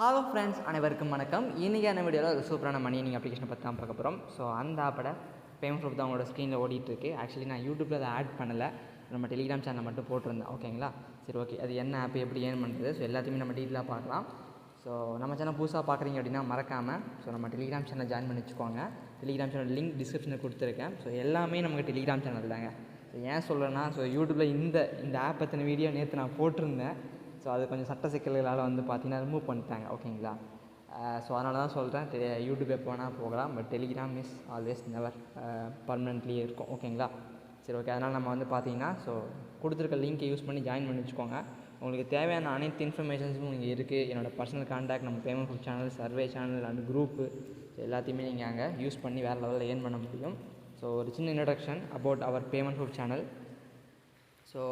Hello friends அனைவருக்கும் வணக்கம். இன்றைக்கான வீடியோவில் ஒரு சூப்பரான மணி நீங்கள் அப்ளிகேஷன் பற்றி தான் பார்க்க போகிறோம் ஸோ அந்த ஆப்போட பேமெண்ட் ப்ரூஃப் தான் உங்களோட ஸ்க்ரீனில் ஓடிட்டுருக்கு ஆக்சுவலி நான் யூடியூப்பில் அதை ஆட் பண்ணலை. நம்ம டெலிகிராம் சேனல் மட்டும் போட்டிருந்தேன். ஓகேங்களா சரி ஓகே அது என்ன ஆப் எப்படி ஏன் பண்ணுறது ஸோ எல்லாத்தையுமே நம்ம டீட்டெயிலாக பார்க்கலாம். ஸோ நம்ம சேனல் புதுசாக பார்க்குறீங்க அப்படின்னா மறக்காமல் ஸோ நம்ம டெலிகிராம் சேனல் ஜாயின் பண்ணி வச்சுக்கோங்க. டெலிகிராம் சேனல் லிங்க் டிஸ்கிரிப்ஷனில் கொடுத்துருக்கேன். ஸோ எல்லாமே நமக்கு டெலிகிராம் சேனல் தாங்க. ஸோ ஏன் சொல்கிறேன்னா ஸோ யூடியூப்பில் இந்த இந்த ஆப் பற்றின வீடியோ நேற்று நான் போட்டிருந்தேன். ஸோ அது கொஞ்சம் சட்ட சிக்கல்களால் வந்து பார்த்தீங்கன்னா ரிமூவ் பண்ணிட்டாங்க ஓகேங்களா ஸோ அதனால தான் சொல்கிறேன் யூடியூப் எப்போ வேணால் போகலாம் but Telegram is always never permanently இருக்கும் ஓகேங்களா சரி ஓகே அதனால் நம்ம வந்து பார்த்தீங்கன்னா ஸோ கொடுத்துருக்க லிங்க்கை யூஸ் பண்ணி ஜாயின் பண்ணி வச்சுக்கோங்க. உங்களுக்கு தேவையான அனைத்து இன்ஃபர்மேஷன்ஸும் இங்கே இருக்குது என்னோடய பர்சனல் காண்டாக்ட் நம்ம payment food channel survey channel and group எல்லாத்தையுமே நீங்கள் அங்கே யூஸ் பண்ணி வேறு லெவலில் ஏர்ன் பண்ண முடியும். ஸோ ஒரு சின்ன இன்ட்ரடக்ஷன் அபவுட் அவர் பேமெண்ட் ஃபுட் சேனல் ஸோ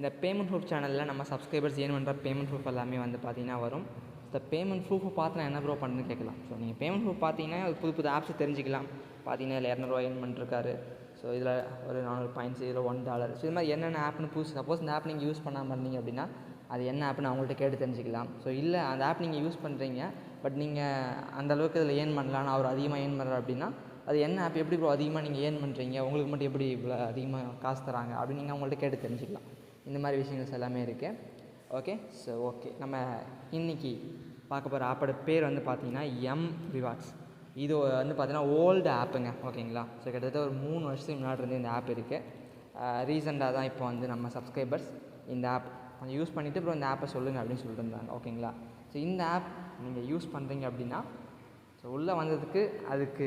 இந்த பேமெண்ட் ப்ரூஃப் சேனலில் நம்ம சப்ஸ்கிரைபர்ஸ் ஏன் பண்ணுற பேமெண்ட் ப்ரூஃப் எல்லாமே வந்து பார்த்தீங்கன்னா வரும். இந்த பேமெண்ட் ப்ரூஃபை பார்த்து நான் என்ன ப்ரோ பண்ணுன்னு கேட்கலாம் ஸோ நீங்கள் பேமெண்ட் ப்ரூஃப் பார்த்தீங்கன்னா புது புது ஆப்ஸ் தெரிஞ்சிக்கலாம். பார்த்தீங்கன்னா இதில் இரநூறுவா ஏர்ன் பண்ணிருக்காரு. ஸோ இதில் ஒரு நானூறு பாயிண்ட்ஸ் இதில் ஒன் டாலர் ஸோ இது மாதிரி என்னென்ன ஆப்னு புதுசு சப்போஸ் இந்த ஆப் நீங்கள் யூஸ் பண்ணாமல் இருந்தீங்க அப்படின்னா அது என்ன ஆப்னு அவங்கள்ட்ட கேட்டு தெரிஞ்சுக்கலாம். ஸோ இல்லை அந்த ஆப் நீங்கள் யூஸ் பண்ணுறீங்க பட் நீங்கள் அந்தளவுக்கு இதில் ஏர்ன் பண்ணலான்னு அவர் அதிகமாக ஏர்ன் பண்ணுறாரு அப்படின்னா அது என்ன ஆப் எப்படி ப்ரோ அதிகமாக நீங்கள் ஏர்ன் பண்ணுறீங்க உங்களுக்கு மட்டும் எப்படி இவ்வளோ அதிகமாக காசு தராங்க? அப்படின்னு நீங்கள் அவங்கள்ட்ட கேட்டு தெரிஞ்சுக்கலாம். இந்த மாதிரி விஷயங்கள்ஸ் எல்லாமே இருக்குது ஓகே ஸோ ஓகே நம்ம இன்றைக்கி பார்க்க போகிற ஆப்போட பேர் வந்து பார்த்தீங்கன்னா எம் ரிவார்ட்ஸ் இது வந்து பார்த்தீங்கன்னா ஓல்டு ஆப்புங்க ஓகேங்களா? ஸோ கிட்டத்தட்ட ஒரு மூணு வருஷத்துக்கு முன்னாடி இருந்து இந்த ஆப் இருக்குது ரீசெண்டாக தான் இப்போ வந்து நம்ம சப்ஸ்கிரைபர்ஸ் இந்த ஆப் கொஞ்சம் யூஸ் பண்ணிவிட்டு அப்புறம் இந்த ஆப்பை சொல்லுங்கள் அப்படின்னு சொல்லிட்டு இருந்தாங்க ஓகேங்களா? ஸோ இந்த ஆப் நீங்கள் யூஸ் பண்ணுறீங்க அப்படின்னா ஸோ உள்ளே வந்ததுக்கு அதுக்கு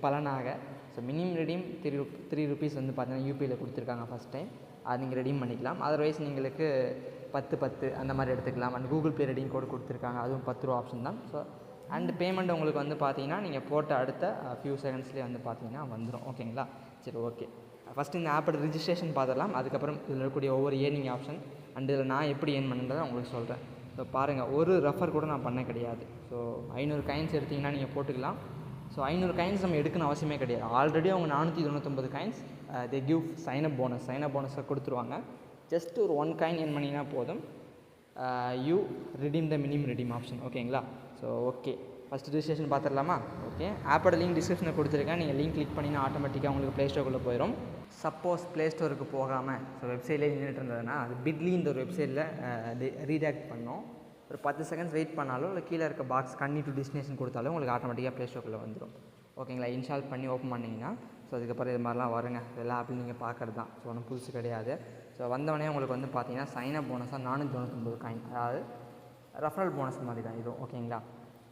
பலனாக ஸோ மினிமம் ரெடீம் த்ரீ ருப் த்ரீ ருபீஸ் வந்து பார்த்தீங்கன்னா யூபியில் கொடுத்துருக்காங்க ஃபஸ்ட் டைம் அது நீங்கள் ரெடீம் பண்ணிக்கலாம். அதர்வைஸ் நீங்களுக்கு பத்து பத்து அந்த மாதிரி எடுத்துக்கலாம். And Google Pay redeem code கொடுத்துருக்காங்க. அதுவும் பத்து ரூபா ஆப்ஷன் தான். ஸோ அண்ட் பேமெண்ட் உங்களுக்கு வந்து பார்த்தீங்கன்னா நீங்கள் போட்ட அடுத்த ஃபியூ செகண்ட்ஸ்லேயே வந்து பார்த்தீங்கன்னா வந்துடும் ஓகேங்களா சரி ஓகே ஃபஸ்ட்டு இந்த ஆப்போட ரிஜிஸ்ட்ரேஷன் பார்த்துடலாம். அதுக்கப்புறம் இதில் இருக்கக்கூடிய ஒவ்வொரு ஏர்னிங் ஆப்ஷன் அண்ட் இதில் நான் எப்படி ஏர்ன் பண்ணுறதை உங்களுக்கு சொல்கிறேன் ஸோ பாருங்கள் ஒரு ரெஃபர் கூட நான் பண்ண கிடையாது. ஸோ ஐநூறு காயின்ஸ் எடுத்திங்கன்னா நீங்கள் போட்டுக்கலாம். ஸோ ஐநூறு காயின்ஸ் நம்ம எடுக்கணும் அவசியமே கிடையாது. ஆல்ரெடி அவங்க நானூற்றி தொண்ணூற்றொம்பது coins they give sign up bonus sign up போனஸை கொடுத்துருவாங்க. ஜஸ்ட் ஒரு ஒன் காயின் என் பண்ணிங்கன்னா போதும். You redeem the minimum redeem option ஓகேங்களா ஸோ ஓகே ஃபஸ்ட்டு ரிஜிஸ்ட்ரேஷன் பார்த்துடலாமா? ஓகே ஆப்போட லிங்க் டிஸ்கிரிப்ஷனில் கொடுத்துருக்கேன். நீங்கள் லிங்க் கிளிக் பண்ணினா ஆட்டோமேட்டிக்காக உங்களுக்கு ப்ளே ஸ்டோருக்குள்ளே போயிடும் சப்போஸ் ப்ளே ஸ்டோருக்கு போகாமல் ஸோ வெப்சைட்லேயே நின்றுட்டு இருந்ததுன்னா அது பிட்லி இந்த ஒரு வெப்சைட்டில் ரீடாக்ட் பண்ணோம். ஒரு பத்து செகண்ட்ஸ் வெயிட் பண்ணாலும் இல்லை கீழே இருக்க பாக்ஸ் கண்ணி டு டெஸ்டினேஷன் கொடுத்தாலும் உங்களுக்கு ஆட்டோமேட்டிக்காக ப்ளே ஸ்டோருக்குள்ளே வந்துடும் ஓகேங்களா இன்ஸ்டால் பண்ணி ஓப்பன் பண்ணிங்கன்னா அதுக்கப்புறம் இது மாதிரிலாம் வருங்க. எல்லா ஆப்பில் நீங்கள் பார்க்குறது தான். ஸோ ஒன்றும் புதுசு கிடையாது. ஸோ வந்தவொடனே உங்களுக்கு வந்து பார்த்தீங்கன்னா சைனப் போனஸாக நானூற்றி தொண்ணூத்தொம்பது காயின் அதாவது ரெஃபரல் போனஸ் மாதிரி தான் இதுவும் ஓகேங்களா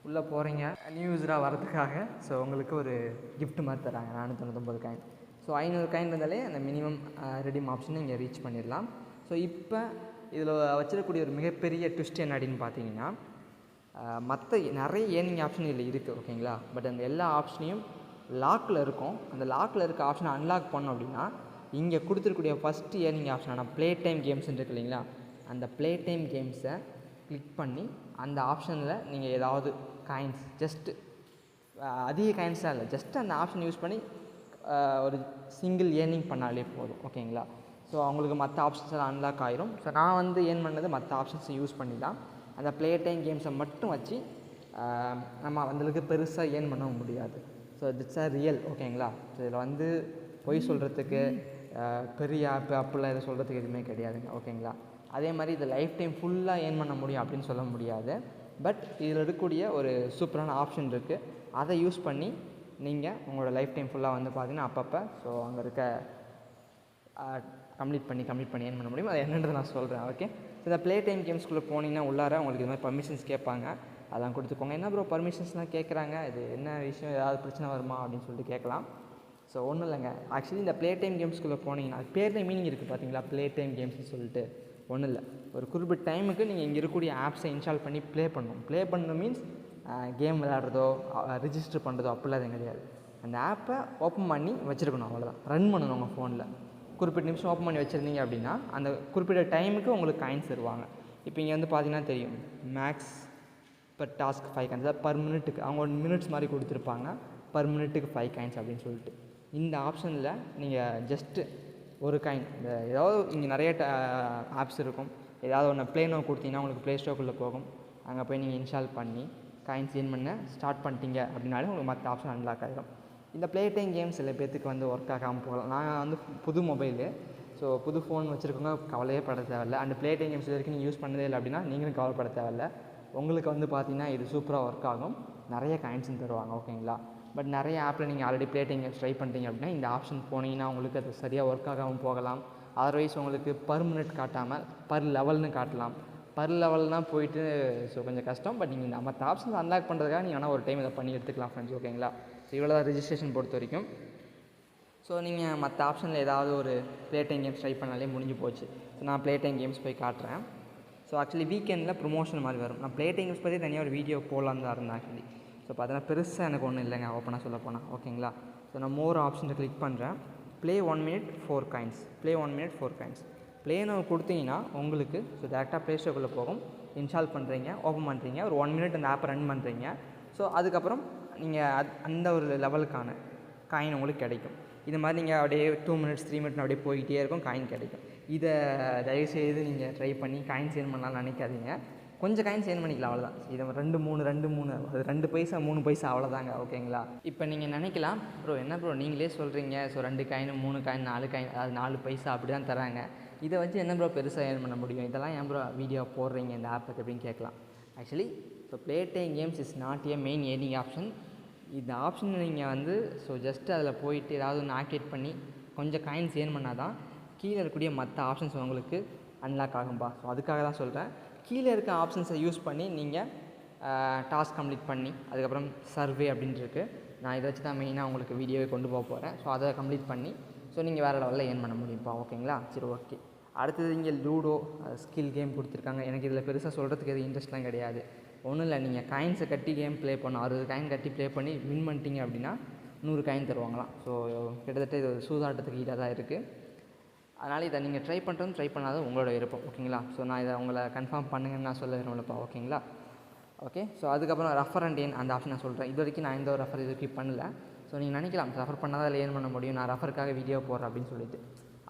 உள்ளே போகிறீங்க நியூ யூஸராக வரதுக்காக ஸோ உங்களுக்கு ஒரு கிஃப்ட் மாதிரி தராங்க. நானூற்றி தொண்ணூத்தொம்பது காயின் ஸோ ஐநூறு காயின் இருந்தாலே அந்த மினிமம் ரெடிம் ஆப்ஷனை இங்கே ரீச் பண்ணிடலாம். ஸோ இப்போ இதில் வச்சிருக்கக்கூடிய ஒரு மிகப்பெரிய ட்விஸ்ட் என்ன அப்படின்னு பார்த்தீங்கன்னா மற்ற நிறைய ஏர்னிங் ஆப்ஷன் இதில் இருக்குது ஓகேங்களா பட் அந்த எல்லா ஆப்ஷனையும் லாக்கில் இருக்கும். அந்த லாக்கில் இருக்க ஆப்ஷனை அன்லாக் பண்ணோம் அப்படின்னா இங்கே கொடுத்துருக்கூடிய ஃபஸ்ட்டு ஏர்னிங் ஆப்ஷனான ப்ளே டைம் கேம்ஸ்ன்னு இருக்கு இல்லைங்களா? அந்த ப்ளே டைம் கேம்ஸை கிளிக் பண்ணி அந்த ஆப்ஷனில் நீங்கள் ஏதாவது காயின்ஸ் ஜஸ்ட்டு அதிக காயின்ஸாக இல்லை ஜஸ்ட் அந்த ஆப்ஷன் யூஸ் பண்ணி ஒரு சிங்கிள் ஏர்னிங் பண்ணாலே போதும். ஓகேங்களா ஸோ அவங்களுக்கு மற்ற ஆப்ஷன்ஸ் எல்லாம் அன்லாக் ஆயிரும். ஸோ நான் வந்து ஏர்ன் பண்ணது மற்ற ஆப்ஷன்ஸை யூஸ் பண்ணி தான் அந்த ப்ளே டைம் கேம்ஸை மட்டும் வச்சு நம்ம அந்தளவுக்கு பெருசாக ஏர்ன் பண்ண முடியாது. ஸோ திட்ஸ் ஆர் ரியல் ஓகேங்களா ஸோ இதில் வந்து பொய் சொல்கிறதுக்கு பெரிய ஆப்பு அப்படிலாம் எதுவும் சொல்கிறதுக்கு எதுவுமே கிடையாதுங்க ஓகேங்களா அதே மாதிரி இது லைஃப் டைம் ஃபுல்லாக ஏர்ன் பண்ண முடியும் அப்படின்னு சொல்ல முடியாது. பட் இதில் இருக்கக்கூடிய ஒரு சூப்பரான ஆப்ஷன் இருக்குது அதை யூஸ் பண்ணி நீங்கள் உங்களோட லைஃப் டைம் ஃபுல்லாக வந்து பார்த்தீங்கன்னா அப்பப்போ ஸோ அங்கே இருக்க கம்ப்ளீட் பண்ணி கம்ப்ளீட் பண்ணி ஏன் பண்ண முடியும்? அது என்னன்றது நான் சொல்கிறேன் ஓகே இந்த ப்ளே டைம் கேம்ஸ்குள்ளே போனீங்கன்னா உள்ளார உங்களுக்கு இது மாதிரி பர்மிஷன்ஸ் கேட்பாங்க. அதெல்லாம் கொடுத்துக்கோங்க. என்ன ப்ரோ பர்மிஷன்ஸ்லாம் கேட்குறாங்க இது என்ன விஷயம்? ஏதாவது பிரச்சனை வருமா? அப்படின்னு சொல்லிட்டு கேட்கலாம். ஸோ ஒன்றும் இல்லைங்க. ஆக்சுவலி இந்த ப்ளே டைம் கேம்ஸ்குள்ளே போனீங்கன்னா அது பேர்லேயே மீனிங் இருக்குது பார்த்தீங்களா ப்ளே டைம் கேம்ஸ்னு சொல்லிட்டு. ஒன்றும் இல்லை. ஒரு குறிப்பிட்ட டைமுக்கு நீங்கள் இங்கே இருக்கக்கூடிய ஆப்ஸை இன்ஸ்டால் பண்ணி ப்ளே பண்ணணும். ப்ளே பண்ணணும் மீன்ஸ் கேம் விளையாடுறதோ ரிஜிஸ்டர் பண்ணுறதோ அப்படிலாம் எதுவும் கிடையாது. அந்த ஆப்பை ஓப்பன் பண்ணி வச்சுருக்கணும். அவ்வளோதான் ரன் பண்ணணும் உங்கள் ஃபோனில் குறிப்பிட்ட நிமிஷம் ஓப்பன் பண்ணி வச்சுருந்தீங்க அப்படின்னா அந்த குறிப்பிட்ட டைமுக்கு உங்களுக்கு காயின்ஸ் தருவாங்க. இப்போ இங்கே வந்து பார்த்தீங்கன்னா தெரியும். Max per task five coins அதாவது பர் மினிட்டுக்கு அவங்க ஒன் மினிட்ஸ் மாதிரி கொடுத்துருப்பாங்க. பர் மினிட்டுக்கு ஃபைவ் காயின்ஸ் அப்படின்னு சொல்லிட்டு. இந்த ஆப்ஷனில் நீங்கள் ஜஸ்ட்டு ஒரு காயின் இந்த ஏதாவது இங்கே நிறைய ஆப்ஸ் இருக்கும். ஏதாவது ஒன்று ப்ளே நோ கொடுத்தீங்கன்னா உங்களுக்கு ப்ளே ஸ்டோக்குள்ளே போகும். அங்கே போய் நீங்கள் இன்ஸ்டால் பண்ணி காயின்ஸ் ஏன் பண்ண ஸ்டார்ட் பண்ணிட்டீங்க அப்படின்னாலே உங்களுக்கு மற்ற ஆப்ஷன் அன்லாக் ஆகிடும் இந்த ப்ளே டைம் கேம் சில பேர்த்துக்கு வந்து ஒர்க் ஆகாமல் போகலாம். நான் வந்து புது மொபைலு ஸோ புது ஃபோன் வச்சுருக்கவங்க கவலையே பட தேவையில்ல. அந்த ப்ளே டைம் கேம்ஸ் வரைக்கும் நீங்கள் யூஸ் பண்ணதே இல்லை அப்படின்னா நீங்களும் கவலைப்பட தேவையில்ல. உங்களுக்கு வந்து பார்த்தீங்கன்னா இது சூப்பராக ஒர்க் ஆகும். நிறைய காயின்ஸும் தருவாங்க ஓகேங்களா பட் நிறைய ஆப்பில் நீங்கள் ஆல்ரெடி ப்ளே ட்ரை பண்ணிட்டீங்க அப்படின்னா இந்த ஆப்ஷன் போனீங்கன்னா உங்களுக்கு அது சரியாக ஒர்க் ஆகாமல் போகலாம். அதர்வைஸ் உங்களுக்கு பர் மினிட் காட்டாமல் பர் லெவல்னு காட்டலாம். பர் லெவல்னால் போயிட்டு ஸோ கொஞ்சம் கஷ்டம். பட் நீங்கள் இந்த மற்ற ஆப்ஷன்ஸ் அன்லாக் பண்ணுறதுக்காக நீங்கள் ஆனால் ஒரு டைம் இதை பண்ணி எடுத்துக்கலாம் ஃப்ரெண்ட்ஸ் ஓகேங்களா ஸோ இவ்வளோ தான் ரிஜிஸ்ட்ரேஷன் பொறுத்த வரைக்கும். ஸோ நீங்கள் மற்ற ஆப்ஷனில் ஏதாவது ஒரு ப்ளே டைம் கேம்ஸ் ட்ரை பண்ணாலே முடிஞ்சு போச்சு. ஸோ நான் ப்ளே டைம் கேம்ஸ் போய் காட்டுறேன். ஸோ ஆக்சுவலி வீக்கெண்டில் ப்ரொமோஷன் மாதிரி வரும். நான் ப்ளே பற்றி தனியாக ஒரு வீடியோ போகலான்னு தான் இருந்தேன் ஆக்சுவலி ஸோ பார்த்தீங்கன்னா பெருசாக எனக்கு ஒன்றும் இல்லைங்க ஓப்பனாக சொல்ல போனால் ஓகேங்களா ஸோ நான் மோர் ஆப்ஷனை கிளிக் பண்ணுறேன் play one minute four coins play one minute four coins ப்ளேன்னு கொடுத்தீங்கன்னா உங்களுக்கு ஸோ டேரெக்டாக ப்ளே ஸ்டோருக்குள்ளே போகும். இன்ஸ்டால் பண்ணுறீங்க ஓப்பன் பண்ணுறீங்க ஒரு ஒன் மினிட் அந்த ஆப்பை ரன் பண்ணுறீங்க ஸோ அதுக்கப்புறம் நீங்கள் அந்த ஒரு லெவலுக்கான காயின் உங்களுக்கு கிடைக்கும். இது மாதிரி நீங்கள் அப்படியே டூ மினிட்ஸ் த்ரீ மினிட்ஸ் அப்படியே போய்கிட்டே இருக்கும் காயின் கிடைக்கும். இதை தயவுசெய்து நீங்கள் ட்ரை பண்ணி காயின் சேர்ன் பண்ணலாம்னு நினைக்காதீங்க. கொஞ்சம் காயின் சேர்ன் பண்ணிக்கலாம் அவ்வளோதான் இது ரெண்டு மூணு ரெண்டு மூணு அது ரெண்டு பைசா மூணு பைசா அவ்வளோதாங்க ஓகேங்களா? இப்போ நீங்கள் நினைக்கலாம் ப்ரோ என்ன ப்ரோ நீங்களே சொல்கிறீங்க ஸோ ரெண்டு காயின் மூணு காயின் நாலு காயின் அதாவது நாலு பைசா அப்படி தான் தராங்க. இதை வச்சு என்ன ப்ரோ பெருசாக ஏர்ன் பண்ண முடியும்? இதெல்லாம் ஏன் ப்ரோ வீடியோ போடுறீங்க இந்த ஆப் அப்படின்னு கேட்கலாம். Actually so play time games is not a main earning option இந்த ஆப்ஷன் நீங்கள் வந்து ஸோ ஜஸ்ட் அதில் போயிட்டு ஏதாவது ஒன்று ஆக்டிவேட் பண்ணி கொஞ்சம் காயின்ஸ் ஏர்ன் பண்ணால் தான் கீழே இருக்கக்கூடிய மற்ற ஆப்ஷன்ஸ் உங்களுக்கு அன்லாக் ஆகும்பா. ஸோ அதுக்காக தான் சொல்கிறேன் கீழே இருக்க ஆப்ஷன்ஸை யூஸ் பண்ணி நீங்கள் டாஸ்க் கம்ப்ளீட் பண்ணி அதுக்கப்புறம் சர்வே அப்படின்ட்டு நான் இதை வச்சு தான் மெயினாக உங்களுக்கு வீடியோவை கொண்டு போக போகிறேன் ஸோ அதை கம்ப்ளீட் பண்ணி ஸோ நீங்கள் வேறு லெவலில் ஏர்ன் பண்ண முடியும்ப்பா ஓகேங்களா? சரி ஓகே அடுத்தது இங்கே லூடோ ஸ்கில் கேம் கொடுத்துருக்காங்க. எனக்கு இதில் பெருசாக சொல்கிறதுக்கு எதுவும் இன்ட்ரெஸ்ட்லாம் கிடையாது. ஒன்றும் இல்லை நீங்கள் காயின்ஸை கட்டி கேம் ப்ளே பண்ணணும் அறுபது காயின் கட்டி ப்ளே பண்ணி வின் பண்ணிட்டீங்க அப்படின்னா நூறு காயின் தருவாங்களாம். ஸோ கிட்டத்தட்ட இது ஒரு சூதாட்டத்துக்கு ஈடாக தான் இருக்குது அதனால் இதை நீங்கள் ட்ரை பண்ணுறதும் ட்ரை பண்ணாத உங்களோட விருப்பம் ஓகேங்களா ஸோ நான் இதை உங்களை கன்ஃபார்ம் பண்ணுங்கன்னு நான் சொல்ல விரும்பலப்பா ஓகேங்களா ஓகே ஸோ அதுக்கப்புறம் ரெஃபர் அண்ட் ஏன் அந்த ஆப்ஷன் நான் சொல்கிறேன் இது வரைக்கும் நான் எந்த ஒரு ரெஃபர் இது வரைக்கும் பண்ணல. ஸோ நீங்கள் நினைக்கலாம் ரெஃபர் பண்ணால் அதில் ஏன் பண்ண முடியும் நான் ரெஃபருக்காக வீடியோ போடுறேன் அப்படின்னு சொல்லிட்டு.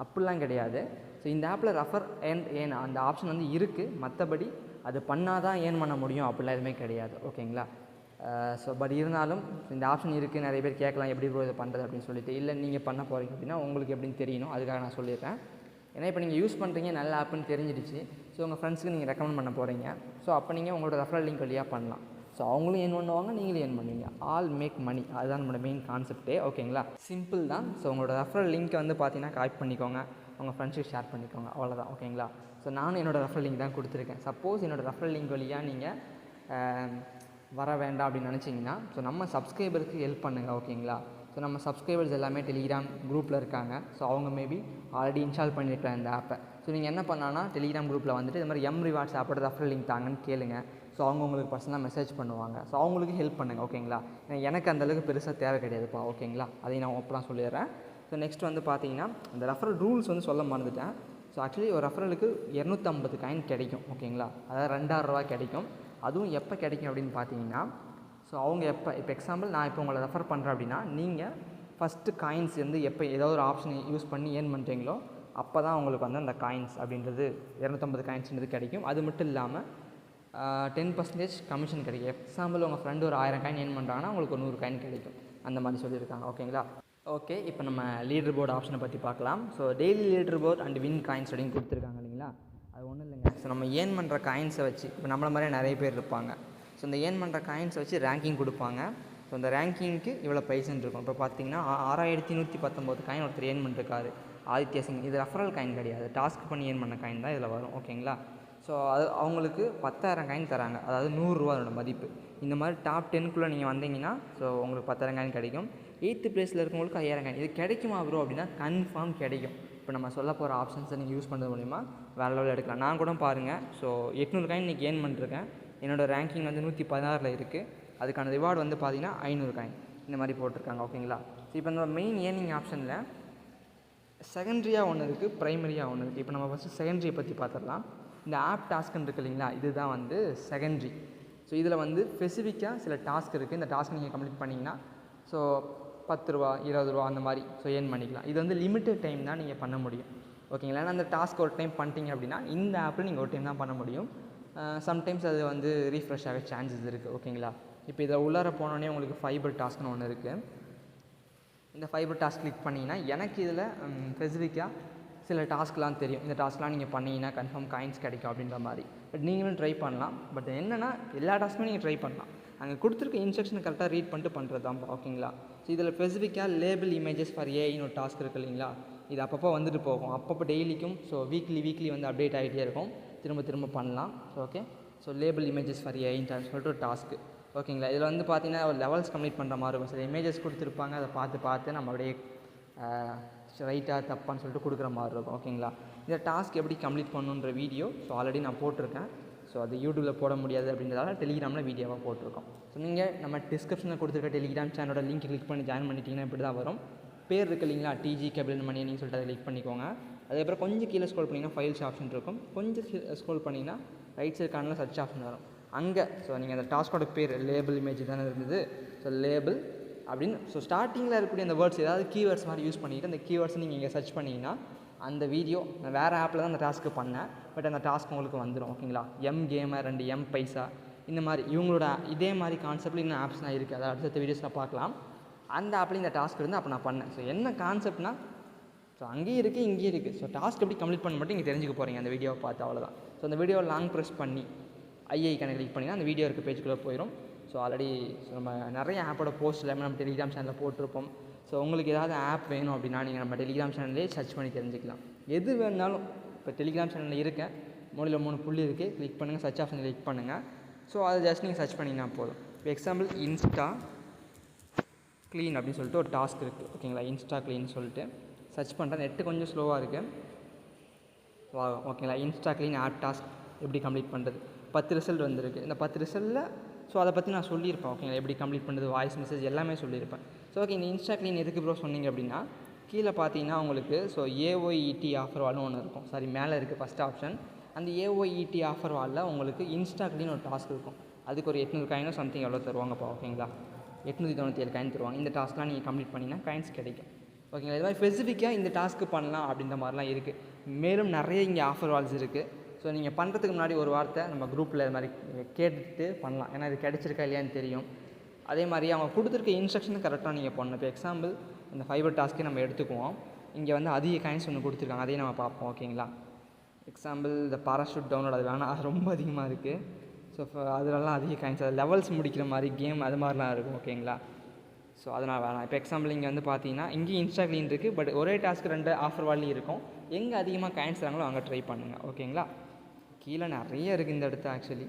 அப்படிலாம் கிடையாது. ஸோ இந்த ஆப்பில் ரெஃபர் அண்ட் ஏன் அந்த ஆப்ஷன் வந்து இருக்குது மற்றபடி அது பண்ணால் தான் ஏர்ன் பண்ண முடியும் அப்படிலாம் எதுவுமே கிடையாது ஓகேங்களா ஸோ பட் இருந்தாலும் இந்த ஆப்ஷன் இருக்குது நிறைய பேர் கேட்கலாம் எப்படி ப்ரோ இதை பண்ணுறது அப்படின்னு சொல்லிட்டு. இல்லை நீங்கள் பண்ண போகிறீங்க அப்படின்னா உங்களுக்கு எப்படின்னு தெரியணும். அதுக்காக நான் சொல்லியிருக்கேன் ஏன்னா இப்போ நீங்கள் யூஸ் பண்ணுறீங்க நல்ல ஆப்புன்னு தெரிஞ்சிடுச்சு. ஸோ உங்கள் ஃப்ரெண்ட்ஸுக்கு நீங்கள் ரெக்கமெண்ட் பண்ண போகிறீங்க ஸோ அப்போ நீங்கள் உங்களோட ரெஃபரல் லிங்க் வழியாக பண்ணலாம். ஸோ அவங்களும் ஏன் பண்ணுவாங்க நீங்களும் ஏன் பண்ணுவீங்க. ஆல் மேக் மணி அதுதான் நம்மளோட மெயின் கான்செப்டே ஓகேங்களா சிம்பிள் தான். ஸோ உங்களோட ரெஃபரல் லிங்க்கை வந்து பார்த்தீங்கன்னா காப்பி பண்ணிக்கோங்க. உங்கள் ஃப்ரெண்ட்ஸுக்கு ஷேர் பண்ணிக்கோங்க. அவ்வளோதான் ஓகேங்களா ஸோ நானும் என்னோடய ரெஃபரல் லிங்க் தான் கொடுத்துருக்கேன். சப்போஸ் என்னோடய ரெஃபரல் லிங்க் வழியாக நீங்கள் வர வேண்டாம் அப்படின்னு நினச்சிங்கன்னா ஸோ நம்ம சப்ஸ்கிரைபருக்கு ஹெல்ப் பண்ணுங்கள் ஓகேங்களா? ஸோ நம்ம சப்ஸ்கிரைபர்ஸ் எல்லாமே டெலிகிராம் குரூப்பில் இருக்காங்க. ஸோ அவங்க மேபி ஆல்ரெடி இன்ஸ்டால் பண்ணியிருக்கலாம் இந்த ஆப்பை ஸோ நீங்கள் என்ன பண்ணலான்னா டெலிகிராம் குரூப்பில் வந்துட்டு இது மாதிரி எம் ரிவார்ட்ஸ் ஆப்போட ரெஃபரல் லிங்க் தாங்கன்னு கேளுங்க. ஸோ அவங்க உங்களுக்கு பர்சனலாக மெசேஜ் பண்ணுவாங்க. ஸோ அவங்களுக்கு ஹெல்ப் பண்ணுங்கள் ஓகேங்களா? எனக்கு அந்தளவுக்கு பெருசாக தேவை கிடையாதுப்பா ஓகேங்களா? அதை நான் ஓப்பனாக சொல்லிடுறேன். ஸோ நெக்ஸ்ட் வந்து பார்த்தீங்கன்னா அந்த ரெஃபரல் ரூல்ஸ் வந்து சொல்ல மறந்துட்டேன். ஸோ ஆக்சுவலி ஒரு ரெஃபரலுக்கு இரநூத்தம்பது காயின் கிடைக்கும் ஓகேங்களா? அதாவது ரெண்டாயிரம் ரூபா கிடைக்கும். அதுவும் எப்போ கிடைக்கும் அப்படின்னு பார்த்தீங்கன்னா ஸோ அவங்க எப்போ இப்போ எக்ஸாம்பிள் நான் இப்போ உங்களை ரெஃபர் பண்ணுறேன் அப்படின்னா நீங்கள் ஃபஸ்ட்டு காயின்ஸ் வந்து எப்போ ஏதாவது ஒரு ஆப்ஷன் யூஸ் பண்ணி ஏர்ன் பண்ணுறீங்களோ அப்போ தான் உங்களுக்கு வந்து அந்த காயின்ஸ் அப்படின்றது இரநூத்தம்பது காயின்ஸ்ன்றது கிடைக்கும். அது மட்டும் இல்லாமல் டென் பர்சன்டேஜ் கமிஷன் கிடைக்கும். எக்ஸாம்பிள் உங்கள் ஃப்ரெண்டு ஒரு ஆயிரம் காயின் ஏர்ன் பண்ணுறாங்கன்னா உங்களுக்கு ஒரு நூறு காயின் கிடைக்கும். அந்த மாதிரி சொல்லியிருக்காங்க. ஓகேங்களா ஓகே இப்போ நம்ம லீடர் போர்டு ஆப்ஷனை பற்றி பார்க்கலாம். So daily leaderboard and win coins அப்படின்னு கொடுத்துருக்காங்க இல்லைங்களா? அது ஒன்றும் இல்லைங்க. ஸோ நம்ம ஏர்ன் பண்ணுற காயின்ஸை வச்சு இப்போ நம்மளை மாதிரியே நிறைய பேர் இருப்பாங்க. ஸோ இந்த ஏர்ன் பண்ணுற காயின்ஸை வச்சு ரேங்கிங் கொடுப்பாங்க. ஸோ அந்த ரேங்கிங்க்கு இவ்வளோ பைசன் இருக்கும். இப்போ பார்த்தீங்கன்னா ஆறாயிரத்தி நூற்றி பத்தொம்போது காயின் ஒருத்தர் ஏர்ன் பண்ணிருக்காரு ஆதித்ய சிங். இது ரெஃபரல் காயின் கிடையாது. டாஸ்க் பண்ணி ஏர்ன் பண்ண காயின் தான் இதில் வரும். ஓகேங்களா ஸோ அது அவங்களுக்கு பத்தாயிரம் காயின் தராங்க. அதாவது நூறுரூவா அதோட மதிப்பு. இந்த மாதிரி டாப் டென்க்குள்ளே நீங்கள் வந்தீங்கன்னா ஸோ உங்களுக்கு பத்தாயிரம் காயின் கிடைக்கும். எயித்து ப்ளேஸில் இருக்கவங்களுக்கு ஐயாயிரம் காயின் இது கிடைக்குமா ப்ரோ அப்படின்னா கன்ஃபார்ம் கிடைக்கும். இப்போ நம்ம சொல்ல போகிற ஆப்ஷன்ஸை நீங்கள் யூஸ் பண்ணுறது மூலிமா வேறு லெவலில் எடுக்கலாம். நான் கூட பாருங்கள் ஸோ எட்நூறு காயின் இன்றைக்கி ஏர்ன் பண்ணிருக்கேன். என்னோடய ரேங்கிங் வந்து நூற்றி பதினாறில் இருக்குது அதுக்கான ரிவார்டு வந்து பார்த்தீங்கன்னா ஐநூறு காயின் இந்த மாதிரி போட்டிருக்காங்க ஓகேங்களா ஸோ இப்போ இந்த மெயின் ஏர்னிங் ஆப்ஷனில் செகண்ட்ரியாக ஒன்று இருக்குது ப்ரைமரியாக ஒன்று இருக்குது இப்போ நம்ம ஃபஸ்ட்டு செகண்ட்ரியை பற்றி பார்த்துடலாம் இந்த ஆப் டாஸ்க்னு இருக்கு இல்லைங்களா? இதுதான் வந்து செகண்ட்ரி ஸோ இதில் வந்து ஸ்பெசிஃபிக்காக சில டாஸ்க் இருக்குது இந்த டாஸ்க் நீங்கள் கம்ப்ளீட் பண்ணிங்கன்னா ஸோ பத்து ரூபா இருபது ரூபா அந்த மாதிரி ஸோ ஏர்ன் பண்ணிக்கலாம். இது வந்து லிமிட்டட் டைம் தான் நீங்கள் பண்ண முடியும். ஓகேங்களா ஏன்னா அந்த டாஸ்க் ஒரு டைம் பண்ணிட்டீங்க அப்படின்னா இந்த ஆப்பில் நீங்கள் ஒரு டைம் தான் பண்ண முடியும். சம்டைம்ஸ் அது வந்து ரீஃப்ரெஷ் ஆக சான்சஸ் இருக்குது ஓகேங்களா இப்போ இதில் உள்ளார போனோடனே உங்களுக்கு ஃபைபர் டாஸ்க்னு ஒன்று இருக்குது இந்த ஃபைபர் டாஸ்க் கிளிக் பண்ணிங்கன்னா எனக்கு இதில் ஸ்பெசிஃபிக்காக சில டாஸ்க்லாம் தெரியும். இந்த டாஸ்க்லாம் நீங்கள் பண்ணீங்கன்னா கன்ஃபார்ம் காயின்ஸ் கிடைக்கும் அப்படின்ற மாதிரி. பட் நீங்களும் ட்ரை பண்ணலாம். பட் என்னென்னா எல்லா டாஸ்க்குமே நீங்கள் ட்ரை பண்ணலாம். அங்கே கொடுத்துருக்க இன்ஸ்ட்ரக்ஷனை கரெக்டாக ரீட் பண்ணிட்டு பண்ணுறது தான் ஓகேங்களா ஸோ இதில் ஸ்பெசிஃபிக்காக லேபிள் இமேஜஸ் ஃபார் ஏஐன்னு ஒரு டாஸ்க் இருக்குது இல்லைங்களா? இது அப்பப்போ வந்துட்டு போகும். அப்பப்போ டெய்லிக்கும் ஸோ வீக்லி வீக்லி வந்து அப்டேட் ஆகிட்டே இருக்கும். திரும்ப திரும்ப பண்ணலாம். So okay so label images for ஏஐன்னு சொல்லிட்டு ஒரு டாஸ்க்கு ஓகேங்களா இதில் வந்து பார்த்தீங்கன்னா ஒரு லெவல்ஸ் கம்ப்ளீட் பண்ணுற மாதிரி இருக்கும். சில இமேஜஸ் கொடுத்துருப்பாங்க. அதை பார்த்து பார்த்து நம்ம அப்படியே ரைட்டாக தப்பான்னு சொல்லிட்டு கொடுக்குற மாதிரி இருக்கும். ஓகேங்களா இந்த டாஸ்க் எப்படி கம்ப்ளீட் பண்ணணுன்ற வீடியோ ஸோ ஆல்ரெடி நான் போட்டிருக்கேன். ஸோ அது யூடியூப்பில் போட முடியாது அப்படின்றதால டெலிகிராமில் வீடியோவாக போட்டிருக்கோம். ஸோ நீங்கள் நம்ம டிஸ்கிரிப்ஷனில் கொடுத்துருக்க டெலிகிராம் சேனலோட லிங்க் கிளிக் பண்ணி ஜாயின் பண்ணிட்டீங்கன்னா இப்படி தான் வரும். பேர் இருக்கு இல்லைங்களா? டிஜி கேபிள் மணி நீங்கள் சொல்லிட்டு அதை கிளிக் பண்ணிக்கோங்க. அதுக்கப்புறம் கொஞ்சம் கீழே ஸ்க்ரோல் பண்ணிங்கன்னா ஃபைல்ஸ் ஆப்ஷன் இருக்கும். கொஞ்சம் ஸ்க்ரோல் பண்ணிங்கன்னா ரைட் சைட் கார்னரில் சர்ச் ஆப்ஷன் வரும். அங்கே ஸோ நீங்கள் அந்த டாஸ்கோட பேர் லேபிள் இமேஜ் தானே இருந்தது. ஸோ லேபிள் அப்படின்னு ஸோ ஸ்டார்டிங்கில் இருக்கக்கூடிய அந்த வேர்ட்ஸ் ஏதாவது கீவேர்ட்ஸ் மாதிரி யூஸ் பண்ணிவிட்டு அந்த கீவேர்ட்ஸ் நீங்கள் இங்கே சர்ச் பண்ணிங்கன்னா அந்த வீடியோ நான் வேறு ஆப்பில் தான் அந்த டாஸ்க்கு பண்ணேன். பட் அந்த டாஸ்க் உங்களுக்கு வந்துடும் ஓகேங்களா எம் கேமர் ரெண்டு எம் பைசா இந்த மாதிரி இவங்களோட இதே மாதிரி கான்செப்டில் இன்னும் ஆப்ஸ்லாம் இருக்குது அதை அடுத்த வீடியோஸில் பார்க்கலாம். அந்த ஆப்பில் இந்த டாஸ்க் இருந்து அப்போ நான் பண்ணேன். ஸோ என்ன கான்செப்ட்னா ஸோ அங்கேயும் இருக்குது இங்கேயும் இருக்குது ஸோ டாஸ்க் எப்படி கம்ப்ளீட் பண்ண மட்டும் இங்கே தெரிஞ்சுக்க போகிறீங்க அந்த வீடியோவை பார்த்து அவ்வளோதான் ஸோ அந்த வீடியோவை லாங் ப்ரெஸ் பண்ணி ஐஐ கணக்கு கிளிக் பண்ணிங்கன்னா அந்த வீடியோ இருக்க பேஜுக்குள்ளே போயிடும் ஸோ ஆல்ரெடி நம்ம நிறைய ஆப்போட போஸ்ட் எல்லாமே நம்ம டெலிகிராம் சேனலில் போட்டிருப்போம். ஸோ உங்களுக்கு ஏதாவது ஆப் வேணும் அப்படின்னா நீங்கள் நம்ம டெலிகிராம் சேனல்லே சர்ச் பண்ணி தெரிஞ்சுக்கலாம். எது வேணாலும் இப்போ டெலிகிராம் சேனலில் இருக்கேன். மூலையில் மூணு புள்ளி இருக்குது கிளிக் பண்ணுங்கள் சர்ச் ஆப்ஷன் கிளிக் பண்ணுங்கள் ஸோ அதை ஜஸ்ட் நீங்கள் சர்ச் பண்ணிங்கன்னா போதும். இப்போ எக்ஸாம்பிள் இன்ஸ்டா க்ளீன் அப்படின்னு சொல்லிட்டு ஒரு டாஸ்க் இருக்குது ஓகேங்களா இன்ஸ்டா க்ளீன் சொல்லிட்டு. சர்ச் பண்ணுறேன் நெட்டு கொஞ்சம் ஸ்லோவாக இருக்குது வா ஓகேங்களா இன்ஸ்டா க்ளீன் ஆப் டாஸ்க் எப்படி கம்ப்ளீட் பண்ணுறது பத்து ரிசல்ட் வந்திருக்கு. இந்த பத்து ரிசல்ட்டில் ஸோ அதை பற்றி நான் சொல்லியிருப்பேன். ஓகேங்களா எப்படி கம்ப்ளீட் பண்ணுறது வாய்ஸ் மெசேஜ் எல்லாமே சொல்லியிருப்பேன். ஸோ ஓகே இந்த இன்ஸ்டா க்ளீன் எதுக்கு ப்ரோ சொன்னீங்க அப்படின்னா கீழே பார்த்தீங்கன்னா உங்களுக்கு ஸோ ஏஒஇடி ஆஃபர் வால்னு ஒன்று இருக்கும். சாரி மேலே இருக்குது ஃபஸ்ட் ஆப்ஷன் அந்த ஏஒஇடி ஆஃபர் வாலில் உங்களுக்கு இன்ஸ்டா க்ளீன் ஒரு டாஸ்க் இருக்கும். அதுக்கு ஒரு எட்நூறு காயினோ சம்திங் எவ்வளோ தருவாங்கப்பா ஓகேங்களா எட்நூற்றி தொண்ணூற்றி ஏழு காயின் தருவாங்க. இந்த டாஸ்க்லாம் நீங்கள் கம்ப்ளீட் பண்ணிங்கன்னா காயின்ஸ் கிடைக்கும். ஓகேங்களா இது மாதிரி ஸ்பெசிஃபிக்காக இந்த டாஸ்க்கு பண்ணலாம் அப்படின்ற மாதிரிலாம் இருக்குது மேலும் நிறைய இங்கே ஆஃபர் வால்ஸ் இருக்குது ஸோ நீங்கள் பண்ணுறதுக்கு முன்னாடி ஒரு வார்த்தை நம்ம குரூப்பில் இது மாதிரி கேட்டுட்டு பண்ணலாம். ஏன்னா இது கிடைச்சிருக்கா இல்லையான்னு தெரியும். அதே மாதிரி அவங்க கொடுத்துருக்க இன்ஸ்ட்ரக்ஷன் கரெக்டாக நீங்கள் பண்ணணும். இப்போ எக்ஸாம்பிள் இந்த ஃபைபர் டாஸ்க்கே நம்ம எடுத்துக்குவோம். இங்கே வந்து அதிக காயின்ஸ் ஒன்று கொடுத்துருக்காங்க. அதையும் நம்ம பார்ப்போம் ஓகேங்களா எக்ஸாம்பிள் இந்த பாராஷூட் டவுன்லோட் அது வேணாம். அது ரொம்ப அதிகமாக இருக்குது ஸோ அதுலலாம் அதிக காயின்ஸ் அது லெவல்ஸ் முடிக்கிற மாதிரி கேம் அது மாதிரிலாம் இருக்கும் ஓகேங்களா ஸோ அதனால் வேணாம். இப்போ எக்ஸாம்பிள் இங்கே வந்து பார்த்தீங்கன்னா இங்கேயும் இன்ஸ்டா க்ளீன் இருக்குது பட் ஒரே டாஸ்க் ரெண்டு ஆஃபர் வாலியும் இருக்கும். எங்கே அதிகமாக காயின்ஸ் தராங்களோ அங்கே ட்ரை பண்ணுங்கள் ஓகேங்களா கீழே நிறைய இருக்குது இந்த இடத்துல ஆக்சுவலி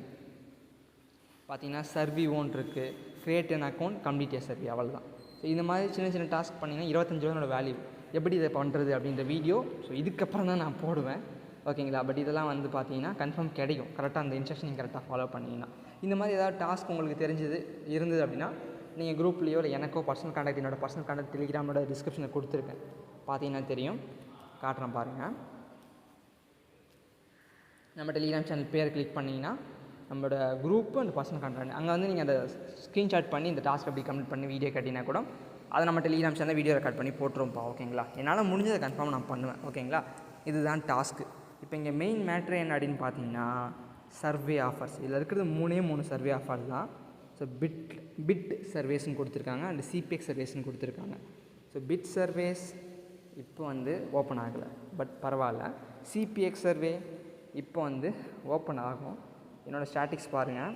பார்த்தீங்கன்னா சர்வி ஓன் இருக்குது create an account complete a survey அவ்வளோதான் ஸோ இந்த மாதிரி சின்ன சின்ன டாஸ்க் பண்ணிங்கன்னா இருபத்தஞ்சு ரூபா வேல்யூ எப்படி இதை பண்ணுறது அப்படின்ற வீடியோ ஸோ இதுக்கப்புறம் தான் நான் போடுவேன். ஓகேங்களா பட் இதெல்லாம் வந்து பார்த்தீங்கன்னா கன்ஃபார்ம் கிடைக்கும். கரெக்டாக அந்த இன்ஸ்ட்ரக்ஷன் நீங்கள் கரெக்டாக ஃபாலோ பண்ணிங்கன்னா. இந்த மாதிரி ஏதாவது டாஸ்க் உங்களுக்கு தெரிஞ்சது இருந்தது அப்படின்னா நீங்கள் குரூப்லேயோ இல்லை எனக்கோ பர்சனல் கான்டாக்ட் என்னோட பர்சனல் கான்டாக்ட் டெலிகிராமோட டிஸ்கிரிப்ஷனில் கொடுத்துருக்கேன். பார்த்தீங்கன்னா தெரியும். காட்டுறேன் பாருங்கள் நம்ம டெலிகிராம் சேனல் பேர் கிளிக் பண்ணிங்கன்னா நம்மளோட குரூப்பு அந்த பர்சன் கான்டாக்ட் அங்கே வந்து நீங்கள் அந்த ஸ்க்ரீன்ஷாட் பண்ணி இந்த டாஸ்க் அப்படி கம்ப்ளீட் பண்ணி வீடியோ கட்டினா கூட அதை நம்ம டெலிகிராம் சேனல் வீடியோ ரெக்கார்ட் பண்ணி போட்டுருவோம்ப்பா ஓகேங்களா? என்னால் முடிஞ்சதை கன்ஃபார்ம் நான் பண்ணுவேன் ஓகேங்களா? இதுதான் டாஸ்க்கு இப்போ இங்கே மெயின் மேட்ரு என்ன அப்படின்னு பார்த்தீங்கன்னா சர்வே ஆஃபர்ஸ் இதில் இருக்கிறது மூணே மூணு சர்வே ஆஃபர் தான். ஸோ பிட் பிட் சர்வேஸ்ன்னு கொடுத்துருக்காங்க அண்ட் சிபிஎக்ஸ் சர்வேஸ்ன்னு கொடுத்துருக்காங்க. ஸோ பிட் சர்வேஸ் இப்போ வந்து ஓப்பன் ஆகலை பட் பரவாயில்ல. சிபிஎக்ஸ் சர்வே இப்போ வந்து ஓப்பன் ஆகும். என்னோடய ஸ்டாட்டிக்ஸ் பாருங்கள்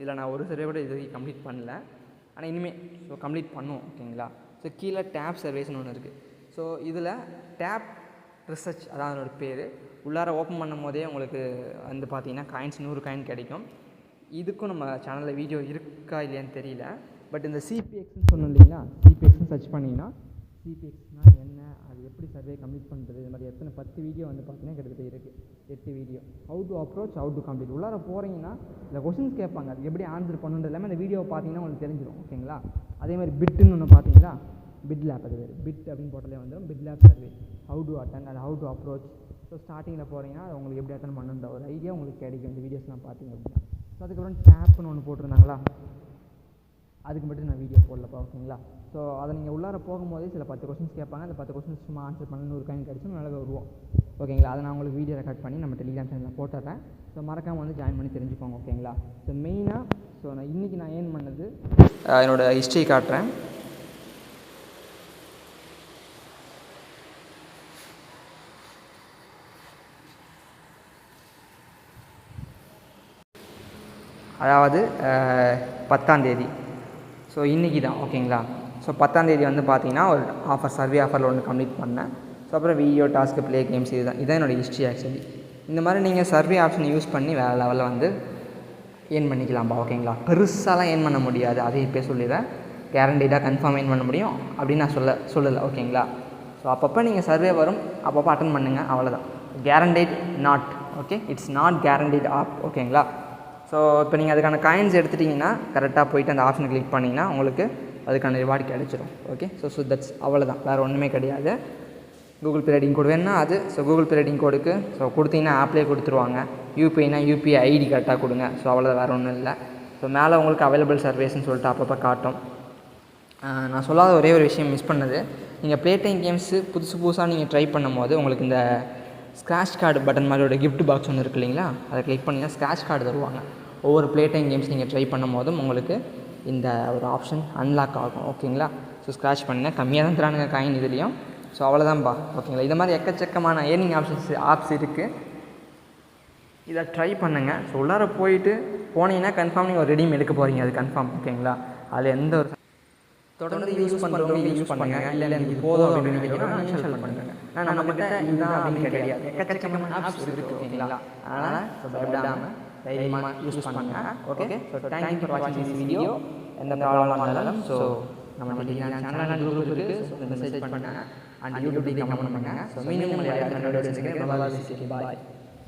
இதில் நான் ஒரு சர்வே கூட இது கம்ப்ளீட் பண்ணல. ஆனால் இனிமேல் ஸோ கம்ப்ளீட் பண்ணுவோம் ஓகேங்களா ஸோ கீழே டேப் சர்வேஸ்னு ஒன்று இருக்குது ஸோ இதில் டேப் ரிசர்ச் அதான் அதோடய பேர். உள்ளார ஓப்பன் பண்ணும் போதே உங்களுக்கு வந்து பார்த்தீங்கன்னா காயின்ஸ் நூறு காயின் கிடைக்கும். இதுக்கும் நம்ம சேனலில் வீடியோ இருக்கா இல்லையான்னு தெரியல. பட் இந்த சிபிஎக்ஸ்னு சொன்னோம் இல்லைங்களா? சிபிஎக்ஸ்னு சர்ச் பண்ணிங்கன்னா சிபிஎக்ஸ்னால் என்ன? எப்படி சர்வே கம்ப்ளீட் பண்ணுறது இது மாதிரி எத்தனை பத்து வீடியோ வந்து பார்த்தீங்கன்னா கிட்டத்தட்ட இருக்குது எட்டு video how to approach how to complete உள்ளார போகிறீங்கன்னா இந்த கொஷின்ஸ் கேட்பாங்க. அது எப்படி ஆன்சர் பண்ணுன்றது எல்லாமே அந்த வீடியோவை பார்த்தீங்கன்னா உங்களுக்கு தெரிஞ்சிடும் ஓகேங்களா அதே மாதிரி பிட்டுன்னு ஒன்று பார்த்தீங்களா? பிட் லேப் அது பேர் பிட் அப்படின்னு போட்டாலே வந்துடும் bit lab survey how to attend and how to approach so ஸ்டார்டிங்கில் போகிறீங்கன்னா அது உங்களுக்கு எப்படி அட்டன் பண்ணுன்ற ஒரு ஐடியா உங்களுக்கு கிடைக்கும். இந்த வீடியோஸ்லாம் பார்த்தீங்க அப்படின்னா. ஸோ அதுக்கப்புறம் டேப்னு ஒன்று போட்டிருந்தாங்களா? அதுக்கு மட்டும் நான் வீடியோ போடலப்பா. ஓகேங்களா ஸோ அதை நீங்கள் உள்ளார போகும்போதே சில பத்து கொஸ்டின்ஸ் கேட்பாங்க. அந்த பத்து கொஸ்டின்ஸ் சும்மா ஆன்சர் பண்ண நூறு காயின் கிடச்சி நல்ல வருவோம். ஓகேங்களா அதை நான் உங்களுக்கு வீடியோ ரெக்கார்ட் பண்ணி நம்ம டெலிகிராம் சேனலில் போட்டுறேன். ஸோ மறக்காமல் வந்து ஜாயின் பண்ணி தெரிஞ்சுக்கோங்க. ஓகேங்களா ஸோ மெயினாக ஸோ நான் இன்றைக்கி நான் ஏர்ன் பண்ணது என்னோட ஹிஸ்ட்ரி காட்டுறேன். அதாவது பத்தாந்தேதி ஸோ இன்றைக்கி தான். ஓகேங்களா ஸோ பத்தாந்தேதி வந்து பார்த்தீங்கன்னா ஒரு ஆஃபர் சர்வே ஆஃபரில் ஒன்று கம்ப்ளீட் பண்ணேன். ஸோ அப்புறம் வீடியோ டாஸ்க்கு ப்ளே கேம்ஸ் இதுதான் இதுதான் என்னோடய ஹிஸ்ட்ரி ஆக்சுவலி இந்த மாதிரி நீங்கள் சர்வே ஆப்ஷனை யூஸ் பண்ணி வேறு லெவலில் வந்து ஏர்ன் பண்ணிக்கலாம்ப்பா ஓகேங்களா பெருசாலாம் ஏர்ன் பண்ண முடியாது. அதை இப்போ சொல்லிடுறேன். கேரண்டீடாக கன்ஃபார்ம் ஏர்ன் பண்ண முடியும். அப்படின்னு நான் சொல்ல சொல்லலை ஓகேங்களா ஸோ அப்பப்போ நீங்கள் சர்வே வரும். அப்பப்போ அட்டன் பண்ணுங்கள் அவ்வளோதான் guaranteed not okay it's not guaranteed app ஓகேங்களா ஸோ இப்போ நீங்கள் அதுக்கான காயின்ஸ் எடுத்துட்டிங்கன்னா கரெக்டாக போயிட்டு அந்த ஆப்ஷனை கிளிக் பண்ணிங்கன்னா உங்களுக்கு அதுக்கான ரிவார்டு கிடச்சிரும் ஓகே ஸோ ஸோ தட்ஸ் அவ்வளோதான் வேறு ஒன்றுமே கிடையாது. கூகுள் பே ரெடிங் கோடு வேணுன்னா அது. ஸோ கூகுள் பே ரெடிங் கோடுக்கு ஸோ கொடுத்தீங்கன்னா ஆப்லேயே கொடுத்துருவாங்க. யூபிஐனா யூபிஐ ஐடி கரெக்டாக கொடுங்க. ஸோ அவ்வளோ வேறு ஒன்றும் இல்லை. ஸோ மேலே உங்களுக்கு அவைலபிள் சர்வீஸ்னு சொல்லிட்டு அப்பப்போ காட்டும். நான் சொல்லாத ஒரே ஒரு விஷயம் மிஸ் பண்ணது. நீங்கள் ப்ளே டைம் கேம்ஸு புதுசு புதுசாக நீங்கள் ட்ரை பண்ணும் போது உங்களுக்கு இந்த ஸ்க்ராட்ச் கார்டு பட்டன் மாதிரி ஒரு கிஃப்ட் பாக்ஸ் ஒன்று இருக்கு இல்லைங்களா? அதை கிளிக் பண்ணிங்கன்னா ஸ்க்ராட்ச் கார்டு தருவாங்க. ஒவ்வொரு ப்ளே டைம் கேம்ஸ் நீங்கள் ட்ரை பண்ணும் போதும் உங்களுக்கு இந்த ஒரு ஆப்ஷன் அன்லாக் ஆகும். ஓகேங்களா ஸோ ஸ்க்ராட்ச் பண்ணினா கம்மியாக தான் தரானுங்க காயின் இதுலேயும். ஸோ அவ்வளோதான்ப்பா ஓகேங்களா இது மாதிரி எக்கச்சக்கமான ஏர்னிங் ஆப்ஷன்ஸ் ஆப்ஸ் இருக்குது இதை ட்ரை பண்ணுங்கள் ஸோ உள்ளார போயிட்டு போனீங்கன்னா கன்ஃபார்ம் நீங்கள் ஒரு ரெடியும் எடுக்க போகிறீங்க அது கன்ஃபார்ம் ஓகேங்களா அதில் எந்த ஒரு தொடர்ந்து யூஸ் பண்ணுறவங்க யூஸ் பண்ணுங்க. இல்லை இல்லை எனக்கு போதும் அப்படின்னு நினைக்கிறோம் பண்ணுங்க. நான் நம்ம கிட்ட இதுதான் அப்படின்னு கிடையாது எக்கச்சக்கமான ஆப்ஸ் இருக்குது ஓகேங்களா? அதனால் பயப்படாமல் தைரியமாக யூஸ் பண்ணுங்க. Okay so thank you for வாட்சிங் திஸ் வீடியோ எந்த ப்ராப்ளம் இருந்தாலும் ஸோ நம்ம டெலிகிராம் சேனல் குரூப் இருக்குது ஸோ மெசேஜ் பண்ணுங்க. அண்ட் யூடியூப் கமெண்ட் பண்ணுங்க. ஸோ மீண்டும் உங்களை அடுத்த பாய்